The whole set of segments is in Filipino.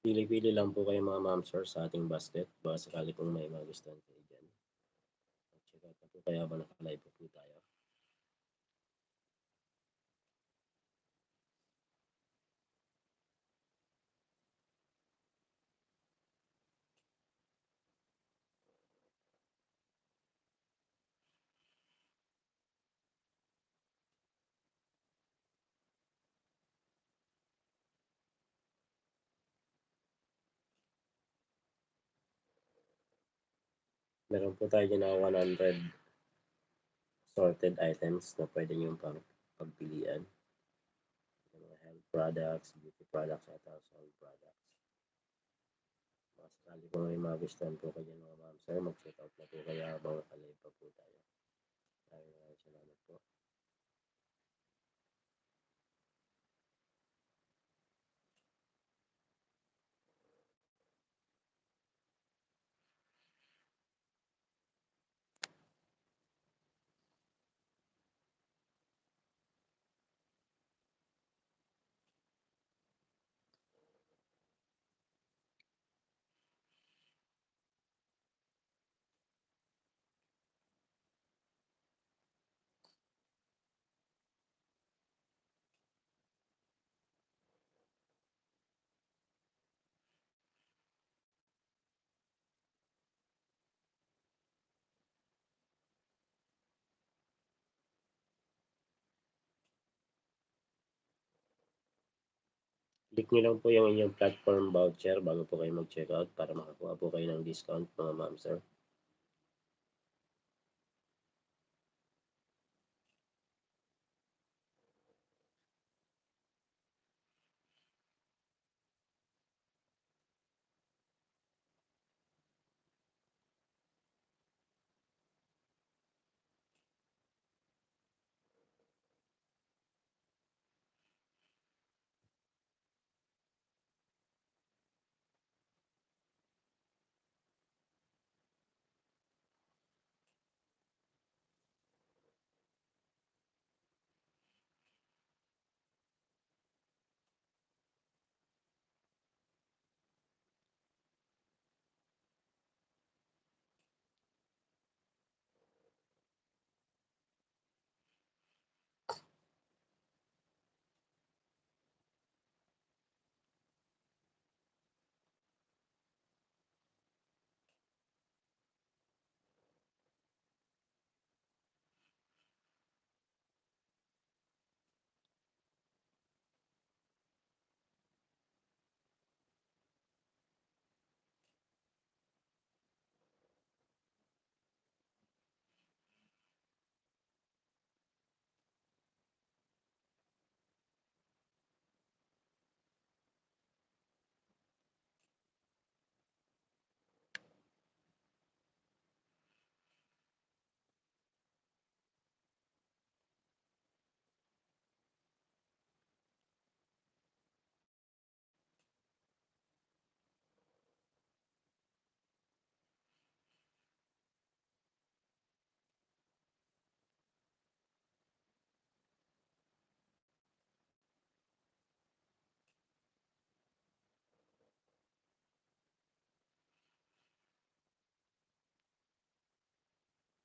Pili-pili lang po kayo mga ma'am sir sa ating basket. Baka sakali kung may magustuhan kayo dyan. Check out na po kayo habang naka-live po, po tayo. Meron po tayo na 100 sorted items na pwede nyo pang pagpilian. Yung mga health products, beauty products, at household products. Mga sakali kung may magustuhan po kayo mga ma'am sir, mag-check out na po kayo habang nakalive pa po tayo. Maraming maraming salamat po. Click nyo lang po yung inyong platform voucher bago po kayo mag-check out para makakuha po kayo ng discount mga ma'am sir.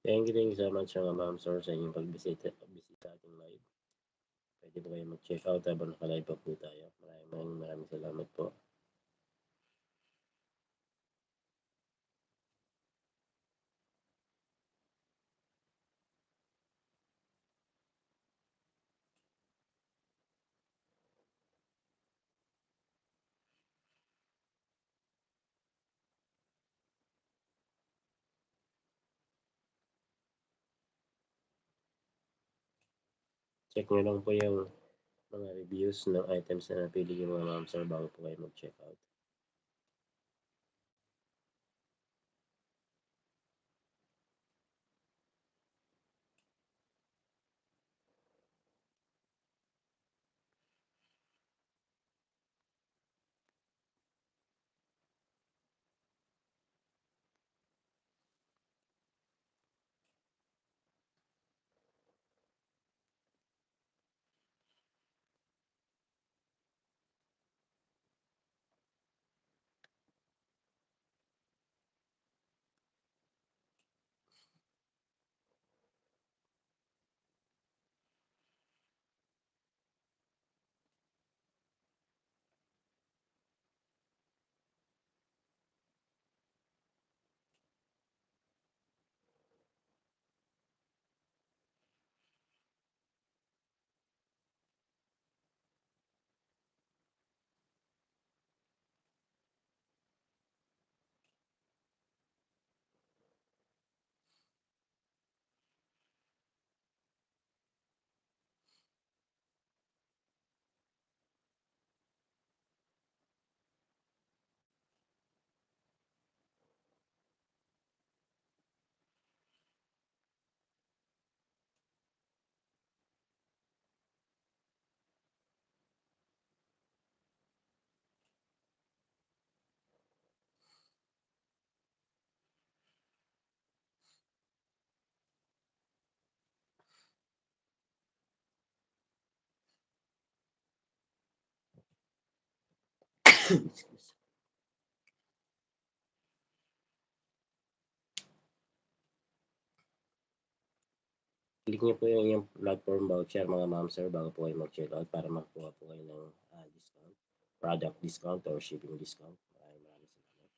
Thank you, thank you so much mga ma'am sir sa inyong pagbisita, pagbisita ating live. Pwede po kayo mag-check out habang naka-live pa po tayo. Maraming maraming salamat po. Check nyo lang po yung mga reviews ng items na napili yung mga ma'am sir bago po kayo mag-check out. Click niyo po yung inyong platform voucher mga ma'am sir bago po kayo mag-check out para makuha po kayo ng ah, discount, product discount or shipping discount. Maraming maraming salamat.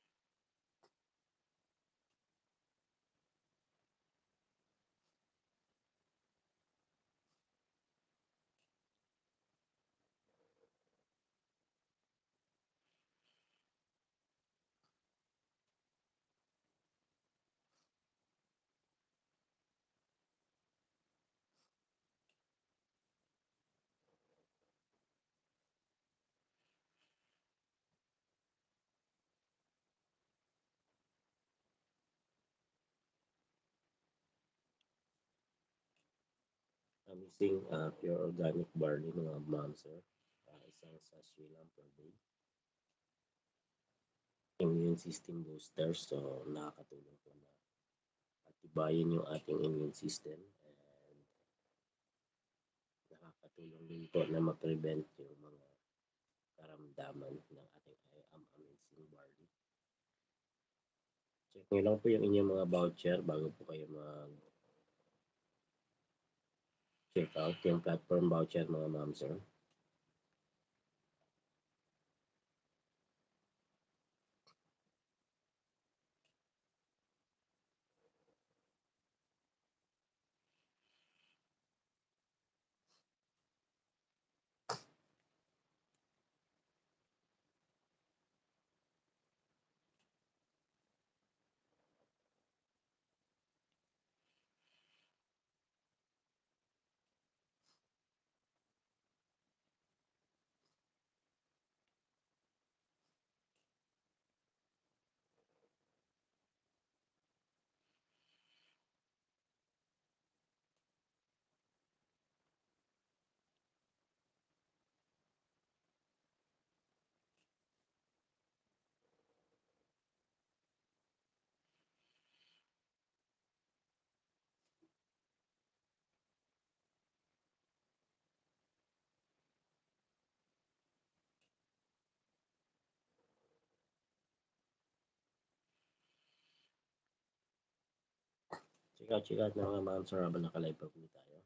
Amazing uh, pure organic barley mga ma'am sir. Ah, isang sachet lang per day. Immune system booster so nakakatulong po na atibayin yung ating immune system and nakakatulong din po na ma-prevent yung mga karamdaman ng ating ay- am amazing barley. Check nyo lang po yung inyong mga voucher bago po kayo mag ठीक है ओके इनका platform voucher मना नाम से Check out, check out na mga nakalive pa po tayo.